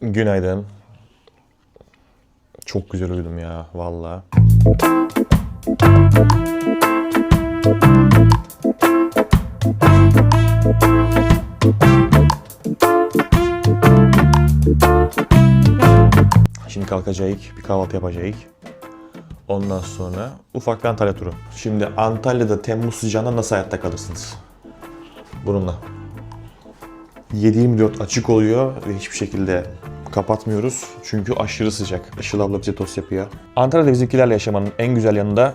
Günaydın. Çok güzel uyudum ya valla. Şimdi kalkacağız, bir kahvaltı yapacağız. Ondan sonra ufak bir Antalya turu. Şimdi Antalya'da Temmuz sıcağında nasıl hayatta kalırsınız? Bununla. 7-24 açık oluyor ve hiçbir şekilde kapatmıyoruz. Çünkü aşırı sıcak. Işıl abla bize tost yapıyor. Antalya'da bizimkilerle yaşamanın en güzel yanında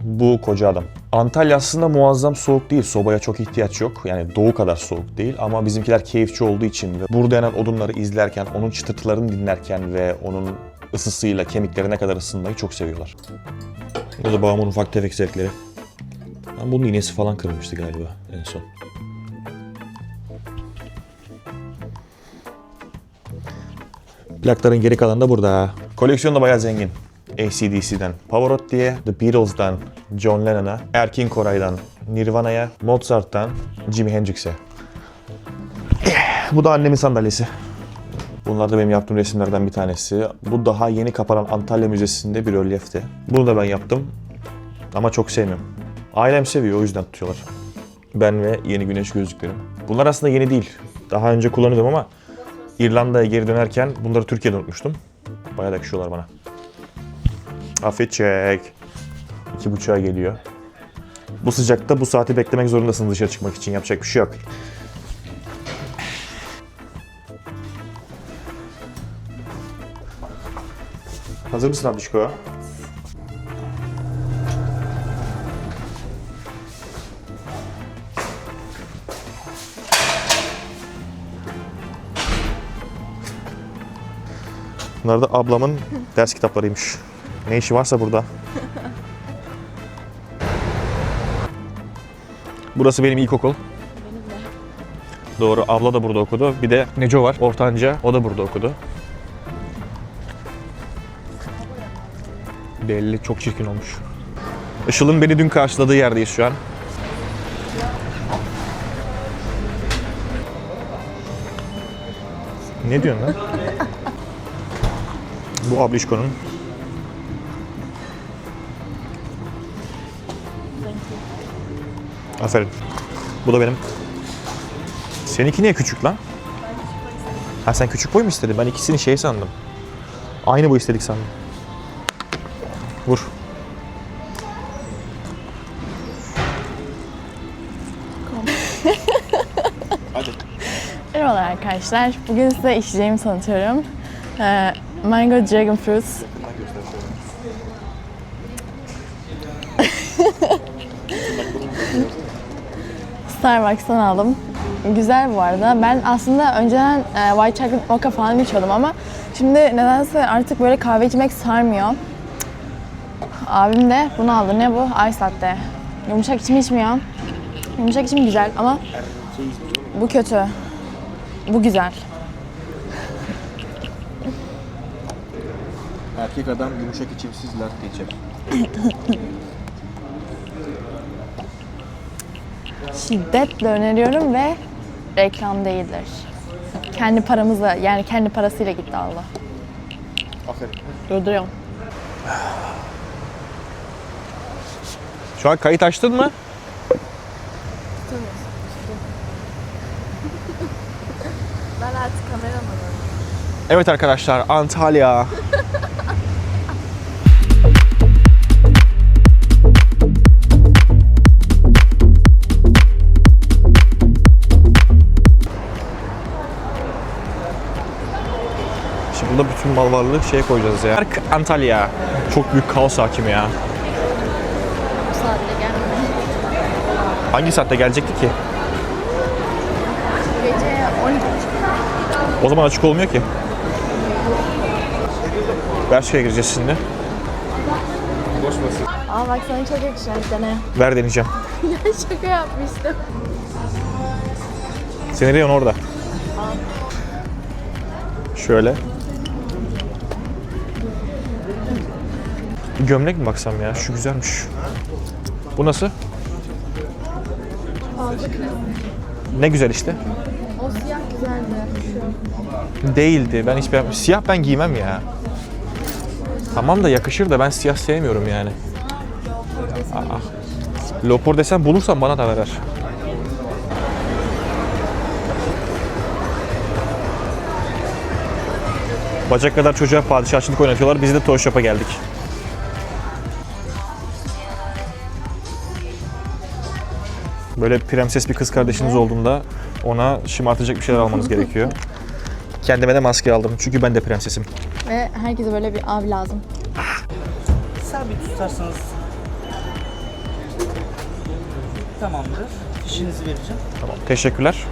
bu koca adam. Antalya aslında muazzam soğuk değil. Sobaya çok ihtiyaç yok. Yani doğu kadar soğuk değil. Ama bizimkiler keyifçi olduğu için ve burada yanan odunları izlerken, onun çıtırtılarını dinlerken ve onun ısısıyla kemikleri ne kadar ısınmayı çok seviyorlar. Bu da babamın ufak tefek zevkleri. Ben bunun iğnesi falan kırılmıştı galiba en son. Plakların geri kalanı da burada. Koleksiyon da bayağı zengin. ACDC'den Pavarotti'ye, The Beatles'dan John Lennon'a, Erkin Koray'dan Nirvana'ya, Mozart'tan Jimi Hendrix'e. Bu da annemin sandalyesi. Bunlar da benim yaptığım resimlerden bir tanesi. Bu daha yeni kapanan Antalya Müzesi'nde bir rölyefti. Bunu da ben yaptım. Ama çok sevmiyorum. Ailem seviyor o yüzden tutuyorlar. Ben ve yeni güneş gözlüklerim. Bunlar aslında yeni değil. Daha önce kullanıyordum ama İrlanda'ya geri dönerken bunları Türkiye'de unutmuştum. Bayağı da bana. Afiyet çek. İki buçuğa geliyor. Bu sıcakta bu saati beklemek zorundasın dışarı çıkmak için. Yapacak bir şey yok. Hazır mısın Abdişko? Bunlar da ablamın ders kitaplarıymış. Ne işi varsa burada. Burası benim ilkokul. Doğru, abla da burada okudu. Bir de Neco var, ortanca. O da burada okudu. Belli, çok çirkin olmuş. Işıl'ın beni dün karşıladığı yerdeyiz şu an. Ne diyorsun lan? Bu Ablişko'nun. Aferin. Bu da benim. Seninki niye küçük lan? Ha sen küçük boy mu istedin? Ben ikisini şey sandım. Aynı boy istedik sandım. Vur. Hadi. Merhabalar arkadaşlar. Bugün size içeceğimi tanıtıyorum. Ee, Mango Dragon Fruit. Starbucks'tan aldım. Güzel bu arada. Ben aslında önceden e, white chocolate mocha falan içiyordum ama şimdi nedense artık böyle kahve içmek sarmıyor. Abim de bunu aldı. Ne bu? Ice latte. Yumuşak içim içmiyor. Yumuşak içim güzel ama bu kötü. Bu güzel. Erkek adam yumuşak içimsiz latte içer. Şiddetle öneriyorum ve reklam değildir. Kendi paramızla yani kendi parasıyla gitti Allah. Aferin. Durduruyorum. Şu an kayıt açtın mı? Ben artık kameramanım. Evet arkadaşlar Antalya. Şimdi burada bütün mal varlığı şeye koyacağız ya. Park Antalya. Çok büyük kaos hakim ya. Bu saatte gelmedim. Hangi saatte gelecekti ki? Gece 12. O zaman açık olmuyor ki. Berşik'e gireceğiz şimdi. Aa bak sana çok yakışıyor bir tane. Ver deneyeceğim. ya şaka yapmıştım. Seneriyon orada. Şöyle. Gömlek mi baksam ya? Şu güzelmiş. Bu nasıl? Ne güzel işte. O siyah güzeldi. Değildi. Ben hiç. Siyah ben giymem ya. Tamam da yakışır da ben siyah sevmiyorum yani. Aa. Lopor desen bulursan bana da ver. Bacak kadar çocuğa padişahçılık oynatıyorlar. Biz de Toy Shop'a geldik. Böyle prenses bir kız kardeşiniz olduğunda ona şımartacak bir şeyler almanız gerekiyor. Kendime de maske aldım çünkü ben de prensesim. Ve herkese böyle bir abi lazım. Sabit tutarsanız tamamdır. Fişinizi vereceğim. Tamam, teşekkürler.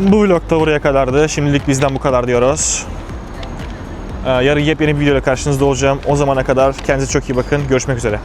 Bu vlog da buraya kadardı. Şimdilik bizden bu kadar diyoruz. Ee, yarın yepyeni bir videoyla karşınızda olacağım. O zamana kadar kendinize çok iyi bakın. Görüşmek üzere.